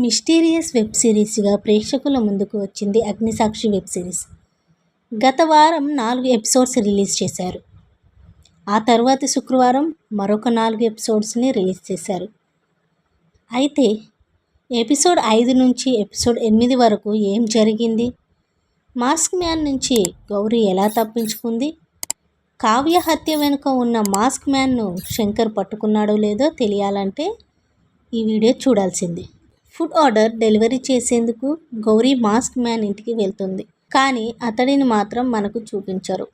Mysterious web సిరీస్గా ప్రేక్షకుల ముందుకు వచ్చింది అగ్నిసాక్షి వెబ్ సిరీస్. గత వారం నాలుగు ఎపిసోడ్స్ రిలీజ్ చేశారు. ఆ తర్వాతి శుక్రవారం మరొక నాలుగు ఎపిసోడ్స్ని రిలీజ్ చేశారు. అయితే ఎపిసోడ్ ఐదు నుంచి ఎపిసోడ్ ఎనిమిది వరకు ఏం జరిగింది? మాస్క్ మ్యాన్ నుంచి గౌరీ ఎలా తప్పించుకుంది? కావ్య హత్య వెనుక ఉన్న మాస్క్ మ్యాన్ను శంకర్ పట్టుకున్నాడో లేదో తెలియాలంటే ఈ వీడియో చూడాల్సింది. ఫుడ్ ఆర్డర్ డెలివరీ చేసేందుకు గౌరీ మాస్క్ మ్యాన్ ఇంటికి వెళ్తుంది. కానీ అతడిని మాత్రం మనకు చూపించరు.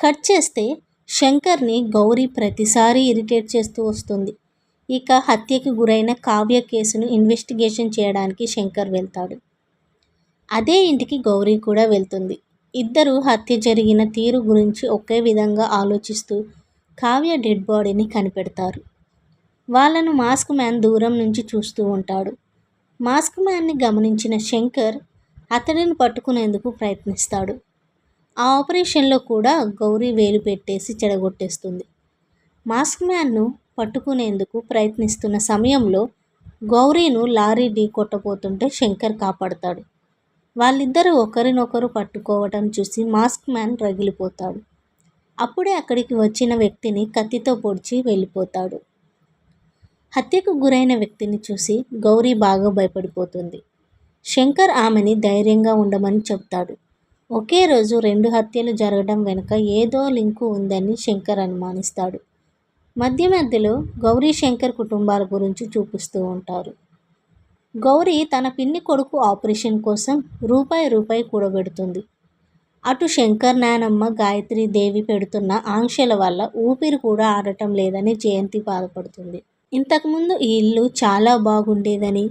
కట్ చేస్తే శంకర్ని గౌరీ ప్రతిసారి ఇరిటేట్ చేస్తూ వస్తుంది. ఇక హత్యకి గురైన కావ్య కేసును ఇన్వెస్టిగేషన్ చేయడానికి శంకర్ వెళ్తాడు. అదే ఇంటికి గౌరీ కూడా వెళ్తుంది. ఇద్దరు హత్య జరిగిన తీరు గురించి ఒకే విధంగా ఆలోచిస్తూ కావ్య డెడ్ బాడీని కనిపెడతారు. వాళ్ళను మాస్క్ మ్యాన్ దూరం నుంచి చూస్తూ ఉంటాడు. మాస్క్ మ్యాన్ని గమనించిన శంకర్ అతడిని పట్టుకునేందుకు ప్రయత్నిస్తాడు. ఆ ఆపరేషన్లో కూడా గౌరీ వేలు పెట్టేసి చెడగొట్టేస్తుంది. మాస్క్ మ్యాన్ను పట్టుకునేందుకు ప్రయత్నిస్తున్న సమయంలో గౌరీను లారీ ఢీ కొట్టబోతుంటే శంకర్ కాపాడతాడు. వాళ్ళిద్దరూ ఒకరినొకరు పట్టుకోవటం చూసి మాస్క్ మ్యాన్ రగిలిపోతాడు. అప్పుడే అక్కడికి వచ్చిన వ్యక్తిని కత్తితో పొడిచి వెళ్ళిపోతాడు. హత్యకు గురైన వ్యక్తిని చూసి గౌరీ బాగా భయపడిపోతుంది. శంకర్ ఆమెని ధైర్యంగా ఉండమని చెప్తాడు. ఒకే రోజు రెండు హత్యలు జరగడం వెనుక ఏదో లింకు ఉందని శంకర్ అనుమానిస్తాడు. మధ్య మధ్యలో గౌరీ శంకర్ కుటుంబాల గురించి చూపిస్తూ ఉంటారు. గౌరీ తన పిన్ని కొడుకు ఆపరేషన్ కోసం రూపాయి రూపాయి కూడబెడుతుంది. అటు శంకర్ నానమ్మ గాయత్రి దేవి పెడుతున్న ఆంక్షల వల్ల ఊపిరి కూడా ఆడటం లేదని జయంతి బాధపడుతుంది. ఇంతకుముందు ఈ ఇల్లు చాలా బాగుండేదని.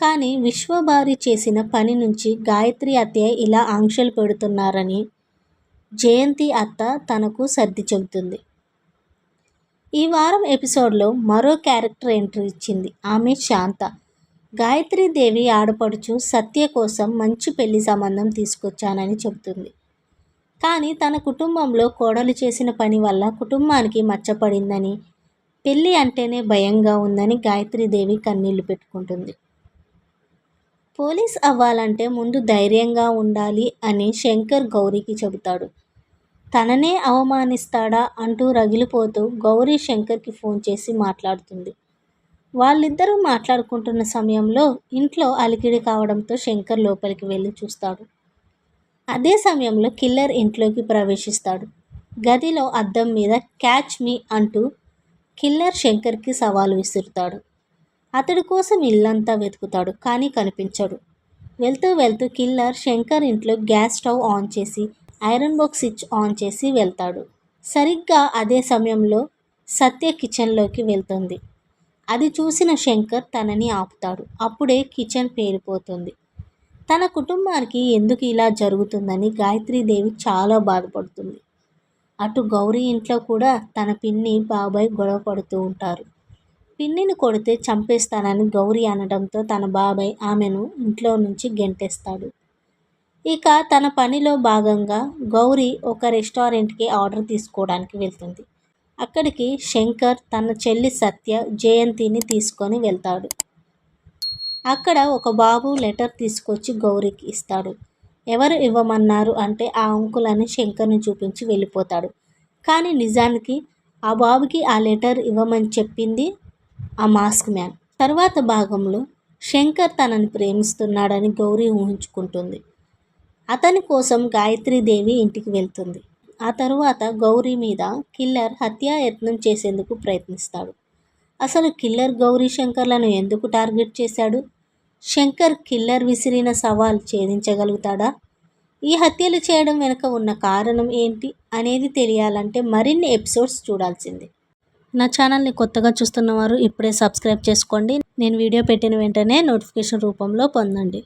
కానీ విశ్వభారి చేసిన పని నుంచి గాయత్రి అత్తయ్య ఇలా ఆంక్షలు పెడుతున్నారని జయంతి అత్త తనకు సర్ది చెబుతుంది. ఈ వారం ఎపిసోడ్లో మరో క్యారెక్టర్ ఎంట్రీ ఇచ్చింది ఆమె శాంత. గాయత్రి దేవి ఆడపడుచు సత్య కోసం మంచి పెళ్ళి సంబంధం తీసుకొచ్చానని చెబుతుంది. కానీ తన కుటుంబంలో కోడలు చేసిన పని వల్ల కుటుంబానికి మచ్చపడిందని పెళ్ళి అంటేనే భయంగా ఉందని గాయత్రీదేవి కన్నీళ్ళు పెట్టుకుంటుంది. పోలీస్ అవ్వాలంటే ముందు ధైర్యంగా ఉండాలి అని శంకర్ గౌరీకి చెబుతాడు. తననే అవమానిస్తాడా అంటూ రగిలిపోతూ గౌరీ శంకర్కి ఫోన్ చేసి మాట్లాడుతుంది. వాళ్ళిద్దరూ మాట్లాడుకుంటున్న సమయంలో ఇంట్లో అలికిడి కావడంతో శంకర్ లోపలికి వెళ్ళి చూస్తాడు. అదే సమయంలో కిల్లర్ ఇంట్లోకి ప్రవేశిస్తాడు. గదిలో అద్దం మీద క్యాచ్ మీ అంటూ కిల్లర్ శంకర్కి సవాలు విసురుతాడు. అతడి కోసం ఇల్లంతా వెతుకుతాడు కానీ కనిపించడు. వెళ్తూ వెళ్తూ కిల్లర్ శంకర్ ఇంట్లో గ్యాస్ స్టవ్ ఆన్ చేసి ఐరన్ బాక్స్ స్విచ్ ఆన్ చేసి వెళ్తాడు. సరిగ్గా అదే సమయంలో సత్య కిచెన్లోకి వెళ్తుంది. అది చూసిన శంకర్ తనని ఆపుతాడు. అప్పుడే కిచెన్ పేరిపోతుంది. తన కుటుంబానికి ఎందుకు ఇలా జరుగుతుందని గాయత్రీదేవి చాలా బాధపడుతుంది. అటు గౌరీ ఇంట్లో కూడా తన పిన్ని బాబాయ్ గొడవ పడుతూ ఉంటారు. పిన్నిని కొడితే చంపేస్తానని గౌరీ అనడంతో తన బాబాయ్ ఆమెను ఇంట్లో నుంచి గెంటేస్తాడు. ఇక తన పనిలో భాగంగా గౌరీ ఒక రెస్టారెంట్కి ఆర్డర్ తీసుకోవడానికి వెళ్తుంది. అక్కడికి శంకర్ తన చెల్లి సత్య జయంతిని తీసుకొని వెళ్తాడు. అక్కడ ఒక బాబు లెటర్ తీసుకొచ్చి గౌరీకి ఇస్తాడు. ఎవరు ఇవ్వమన్నారు అంటే ఆ అంకులని శంకర్ని చూపించి వెళ్ళిపోతాడు. కానీ నిజానికి ఆ బాబుకి ఆ లెటర్ ఇవ్వమని చెప్పింది ఆ మాస్క్ మ్యాన్. తర్వాత భాగంలో శంకర్ తనని ప్రేమిస్తున్నాడని గౌరీ ఊహించుకుంటుంది. అతని కోసం గాయత్రీదేవి ఇంటికి వెళ్తుంది. ఆ తరువాత గౌరీ మీద కిల్లర్ హత్యాయత్నం చేసేందుకు ప్రయత్నిస్తాడు. అసలు కిల్లర్ గౌరీ శంకర్లను ఎందుకు టార్గెట్ చేశాడు? శంకర్ కిల్లర్ విసిరిన సవాల్ ఛేదించగలుగుతాడా? ఈ హత్యలు చేయడం వెనుక ఉన్న కారణం ఏంటి అనేది తెలియాలంటే మరిన్ని ఎపిసోడ్స్ చూడాల్సిందే. నా ఛానల్ని కొత్తగా చూస్తున్న వారు ఇప్పుడే సబ్స్క్రైబ్ చేసుకోండి. నేను వీడియో పెట్టిన వెంటనే నోటిఫికేషన్ రూపంలో పొందండి.